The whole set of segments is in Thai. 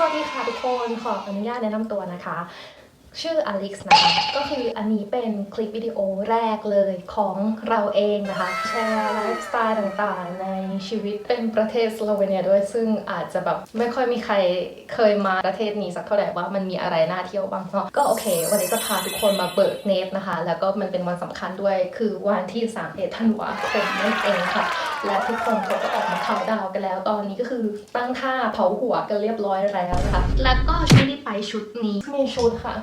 สวัสดีค่ะทุกคน ขออนุญาตแนะนำตัวนะคะ ชื่ออเล็กซ์นะคะก็คืออันนี้เป็นคลิปวิดีโอแรกเลยของเราเองนะคะ แชร์ไลฟ์สไตล์ต่างๆ ในชีวิตเป็นประเทศสโลเวเนียด้วยซึ่งอาจจะแบบไม่ค่อยมีใครเคยมาประเทศนี้สักเท่าไหร่ว่ามันมีอะไรน่าเที่ยวบ้างเนาะก็โอเค วันนี้จะพาทุกคนมาเบิกเนตนะคะ แล้วก็มันเป็นวันสำคัญด้วยคือวันที่31ธันวาคมนั่นเองค่ะ และทุกคนเขาก็ออกมาเขาน์ดาวน์กันแล้ว ตอนนี้ก็คือตั้งท่าเผาหัวกันเรียบร้อยแล้วนะคะแล้วก็ชุดที่ไปชุดนี้มีชุดค่ะ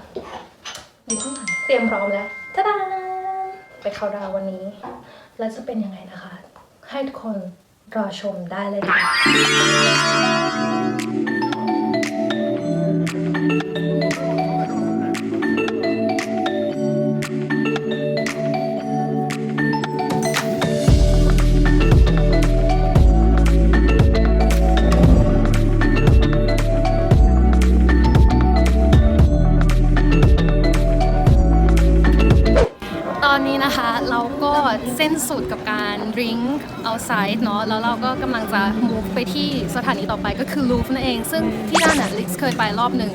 อยู่ข้างหลังเตรียมพร้อมแล้วทะดาไปเข้าดาววันนี้ แล้วจะเป็นยังไงนะคะ ให้ทุกคนรอชมได้เลยค่ะ เส้นสุดกับการดริงเอาไซด์เนาะแล้วเราก็กำลังจะ move ไปที่สถานีต่อไปก็คือลูฟนั่นเอง ซึ่งที่นั่นน่ะลิกเคยไปรอบหนึ่ง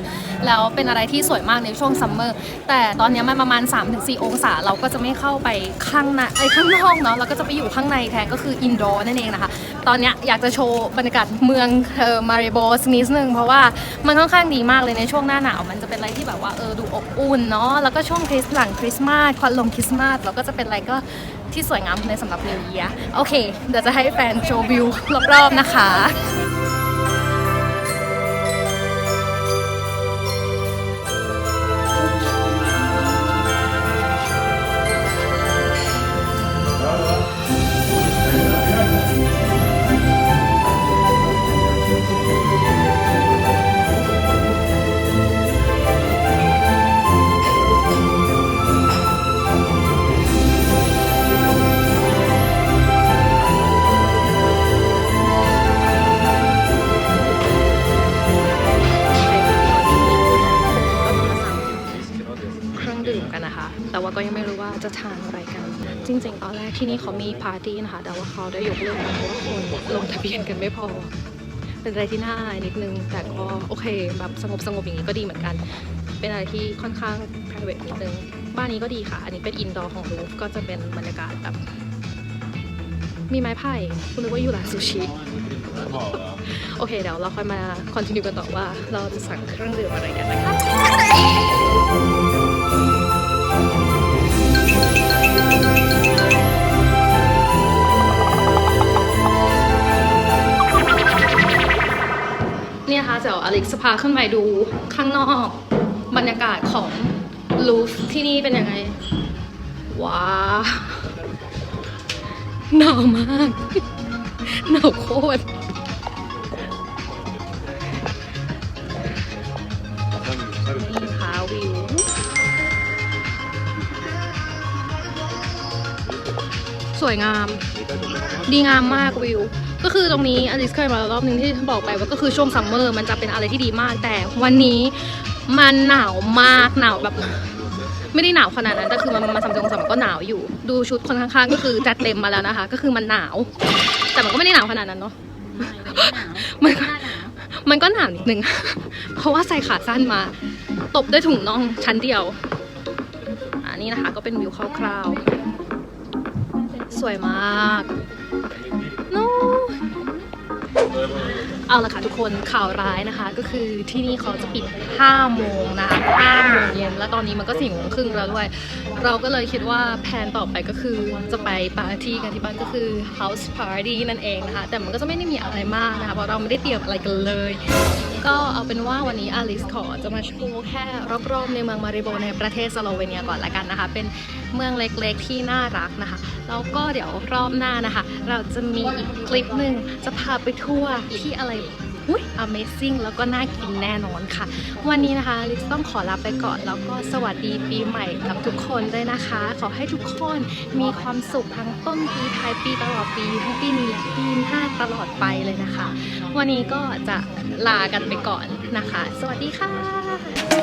แล้วเป็นอะไรที่สวยมากในช่วงซัมเมอร์แต่ตอนนี้มันประมาณ 3-4 องศา เราก็จะไม่เข้าไปข้างในไอ้ข้างนอกเนาะเราก็จะไปอยู่ข้างในแทนก็คืออินดอร์นั่นเองนะคะ ตอนนี้อยากจะโชว์บรรยากาศเมืองเออมาริโบสนิดนึงเพราะว่ามันค่อนข้างดีมากเลยในช่วงหน้าหนาวมันจะเป็นอะไรที่แบบว่าเออดูอบอุ่นเนาะแล้วก็ช่วงคริสต์หลังคริสต์มาสควันลงคริสต์มาสเราก็จะเป็นอะไรก็ ที่สวยงามในสำหรับนิวเยียโอเค เดี๋ยวจะให้แฟนโชว์วิวรอบๆนะคะ กันนะคะ แต่ว่าก็ยังไม่รู้ว่าจะทานอะไรกัน จริง ๆ ตอนแรกที่นี่เขามีปาร์ตี้นะคะ แต่ว่าเขาได้ยกเลิกไปเพราะว่าคนลงทะเบียนกันไม่พอ เป็นอะไรที่น่าอายนิดนึง แต่ก็โอเคแบบสงบสงบๆอย่างนี้ก็ดีเหมือนกัน เป็นอะไรที่ค่อนข้าง private นิดนึง บ้านนี้ก็ดีค่ะ อันนี้เป็นอินดอร์ของรูฟก็จะเป็นบรรยากาศแบบมีไม้ไผ่คุณนึกว่าอยู่ร้านซูชิ โอเคเดี๋ยวเราค่อยมา continue กันต่อว่าเราจะสั่งเครื่องดื่มอะไรกันนะคะ นะคะเดี๋ยวอเล็กซ์พาขึ้นไปดูข้างนอกบรรยากาศของลูฟที่นี่เป็นยังไง ว้าหนาวมากหนาวโคตรนี่ค่ะวิวสวยงาม ดีงามมากวิว ก็คือตรงนี้อลิสเคยมารอบหนึงที่บอกไปว่าก็คือช่วงซัมเมอร์มันจะเป็นอะไรที่ดีมาก แต่วันนี้มันหนาวมากหนาวแบบ ไม่ได้หนาวขนาดนั้นแต่คือมันมาสามสิบองศามันก็หนาวอยู่ ดูชุดคนข้างๆ ก็คือจัดเต็มมาแล้วนะคะ ก็คือมันหนาว แต่มันก็ไม่ได้หนาวขนาดนั้นเนาะมันก็มันก็หนาวนิดนึง เพราะว่าใส่ขาสั้นมา ตบด้วยถุงน่องชั้นเดียวอันนี้นะคะก็เป็นวิวคร่าวๆ สวยมากโน เอาละค่ะทุกคนข่าวร้ายนะคะ ก็คือที่นี่เขาจะปิด 5 โมงนะ5โมงเย็นแล้วตอนนี้มันก็4โมงครึ่งแล้วด้วย เราก็เลยคิดว่าแผนต่อไปก็คือจะไปปาร์ตี้กันที่บ้านก็คือ house party นั่นเองนะคะ แต่มันก็จะไม่ได้มีอะไรมากนะคะ เพราะเราไม่ได้เตรียมอะไรกันเลย ก็เอาเป็นว่าวันนี้อลิสขอจะมาโชว์แค่รอบๆในเมืองมาริโบในประเทศสโลเวเนียก่อนละกันนะคะ เป็นเมืองเล็กๆที่น่ารักนะคะ แล้วก็เดี๋ยวรอบหน้านะคะ เราจะมีอีกคลิปหนึ่งจะพาไปทัทั่วที่อะไรอุ้ย Amazing แล้วก็น่ากินแน่นอนค่ะ วันนี้นะคะลิซต้องขอลาไปก่อน แล้วก็สวัสดีปีใหม่กับทุกคนด้วยนะคะ ขอให้ทุกคนมีความสุขทั้งต้นปีท้ายปีตลอดปีทั้งปีนี้ปีหน้าตลอดไปเลยนะคะ วันนี้ก็จะลากันไปก่อนนะคะ สวัสดีค่ะ